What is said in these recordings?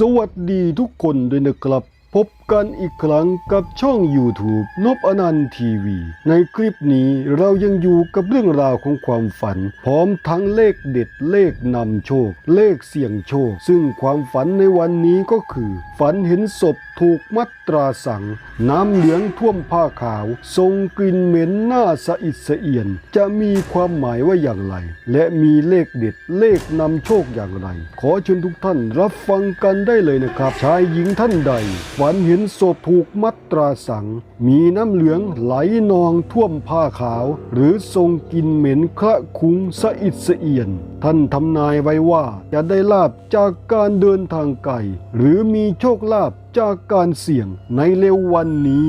สวัสดีทุกคนด้วยนะครับพบ กันอีกครั้งกับช่อง YouTube นบอนันต์ทีวี ในคลิปนี้เรายังอยู่กับเรื่องราวของความฝัน พร้อมทั้งเลขเด็ดเลขนำโชค เลขเสี่ยงโชค ซึ่งความฝันในวันนี้ก็คือ ฝันเห็นศพถูกมัดตราสัง น้ำเหลืองท่วมผ้าขาว ทรงกลิ่นเหม็นหน้าสะอิดสะเอียน จะมีความหมายว่าอย่างไร และมีเลขเด็ดเลขนำโชคอย่างไร ขอเชิญทุกท่านรับฟังกันได้เลยนะครับ ชายหญิงท่านใด ฝันเห็นศพถูกมัตราสัง มีน้ำเหลืองไหลนองท่วมผ้าขาว หรือทรงกินเหม็นคละคุ้งสะอิดสะเอียน ท่านทำนายไว้ว่าจะได้ลาบจากการเดินทางไกลหรือมีโชคลาภจากการเสี่ยงในเร็ววันนี้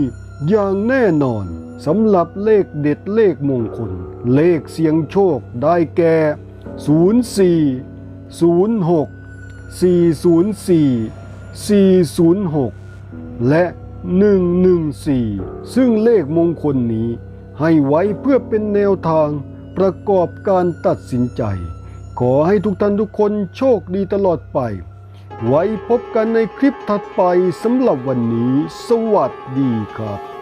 อย่างแน่นอนสำหรับเลขเด็ดเลขมงคล เลขเสี่ยงโชคได้แก่ 04 06 404 406 และ 114 ซึ่งเลขมงคลนี้ให้ไว้เพื่อเป็นแนวทางประกอบการตัดสินใจ ขอให้ทุกท่านทุกคนโชคดีตลอดไป ไว้พบกันในคลิปถัดไปสำหรับวันนี้ สวัสดีครับ